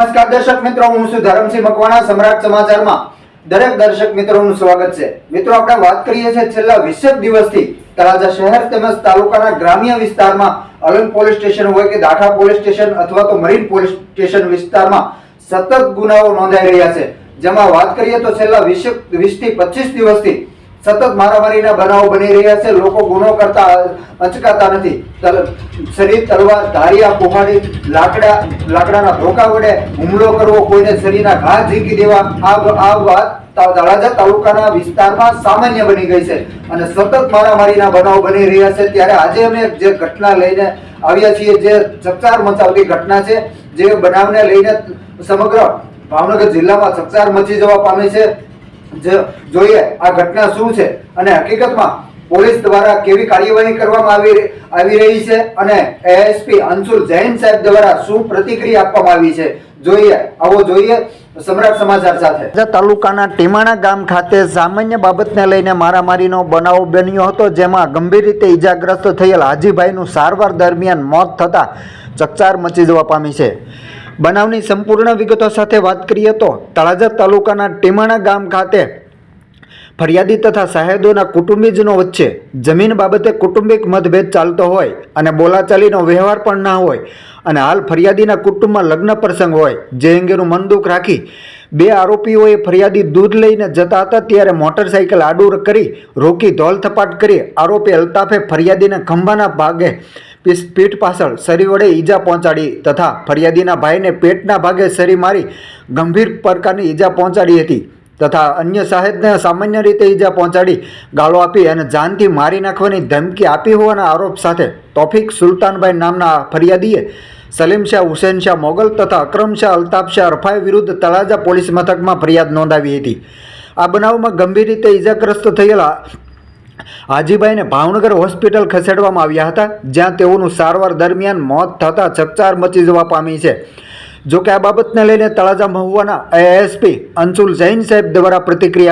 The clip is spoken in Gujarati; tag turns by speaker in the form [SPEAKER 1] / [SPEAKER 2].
[SPEAKER 1] નમસ્કાર દર્શક મિત્રો, હું છું ધરમસિંહ મકવાણા, સમ્રાટ સમાચારમાં. દરેક દર્શક મિત્રોનું સ્વાગત છે. મિત્રો, આપણે વાત કરીએ છીએ છેલ્લા વીસેક દિવસથી તળાજા શહેર તેમજ તાલુકાના ગ્રામ્ય વિસ્તારમાં અલંગ પોલીસ સ્ટેશન હોય કે દાઠા પોલીસ સ્ટેશન અથવા તો મરીન પોલીસ સ્ટેશન વિસ્તારમાં સતત ગુનાઓ નોંધાઈ રહ્યા છે. જેમાં વાત કરીએ તો છેલ્લા વીસ વીસથી પચીસ દિવસથી સતત મારામારીના બનાવો બની રહ્યા છે. લોકો ગુનો કરતા, અચકાતા નથી. શરીર તલવાર, ધારિયા, કુહાડી, લાકડા, લાકડાના ધોકા વડે હુમલો કરવો, કોઈને શરીરના ઘા ઝીંકી દેવા આ આ વાત તળાજા તાલુકાના વિસ્તારમાં સામાન્ય બની ગઈ છે. અને સતત મારામારીના બનાવો બની રહ્યા છે. ત્યારે આજે અમે જે ઘટના લઈને આવ્યા છીએ, જે ચકચાર મચાવતી ઘટના છે, જે બનાવને લઈને સમગ્ર ભાવનગર જિલ્લામાં ચકચાર મચી જવા પામી છે. જોઈએ આ ઘટના શું છે અને હકીકતમાં પોલીસ દ્વારા કેવી કાર્યવાહી કરવામાં આવી આવી રહી છે અને એએસપી અંશુલ જૈન સાહેબ દ્વારા શું પ્રતિક્રિયા આપવામાં આવી છે? જોઈએ. આવો જોઈએ સમ્રાટ સમાચાર સાથે. તાલુકાના ટીમાણા ગામ ખાતે સામાન્ય બાબતને લઈને મારામારીનો બનાવ બન્યો હતો, જેમાં ગંભીર રીતે ઈજાગ્રસ્ત થયેલ હાજીભાઈનું સારવાર દરમિયાન મોત થતાં ચકચાર મચી જવા પામી છે. બનાવની સંપૂર્ણ વિગતો સાથે વાત કરીએ તો તળાજા તાલુકાના ટીમાણા ગામ ખાતે ફરિયાદી તથા સાહેદોના કુટુંબીજનો વચ્ચે જમીન બાબતે કુટુંબિક મતભેદ ચાલતો હોય અને બોલાચાલીનો વ્યવહાર પણ ના હોય અને હાલ ફરિયાદીના કુટુંબમાં લગ્ન પ્રસંગ હોય, જે અંગેનું મનદુખ રાખી બે આરોપીઓએ ફરિયાદી દૂધ લઈને જતા હતા, ત્યારે મોટરસાઇકલ આડું કરી રોકી ધોલ થપાટ કરી આરોપી અલ્તાફે ફરિયાદીને ખંભાના ભાગે પીઠ પાછળ સરી વડે ઈજા પહોંચાડી તથા ફરિયાદીના ભાઈને પેટના ભાગે સરી મારી ગંભીર પ્રકારની ઈજા પહોંચાડી હતી તથા અન્ય સાહેબને સામાન્ય રીતે ઈજા પહોંચાડી ગાળો આપી અને જાનથી મારી નાખવાની ધમકી આપી હોવાના આરોપ સાથે તોફિક સુલતાનભાઈ નામના ફરિયાદીએ સલીમ શાહ, હુસેન શાહ, મોગલ તથા અક્રમ શાહ, અલ્તાફ શાહ રફાઈ વિરુદ્ધ તળાજા પોલીસ મથકમાં ફરિયાદ નોંધાવી હતી. આ બનાવમાં ગંભીર રીતે ઈજાગ્રસ્ત થયેલા હાજીભાઈને ભાવનગર હોસ્પિટલ ખસેડવામાં આવ્યા હતા, જ્યાં તેઓનું સારવાર દરમિયાન મોત થતાં ચકચાર મચી જવા પામી છે. જો કે આ બાબતને લઈને તળાજા મહુવાના એએસપી અંશુલ જૈન સાહેબ દ્વારા પ્રતિક્રિયા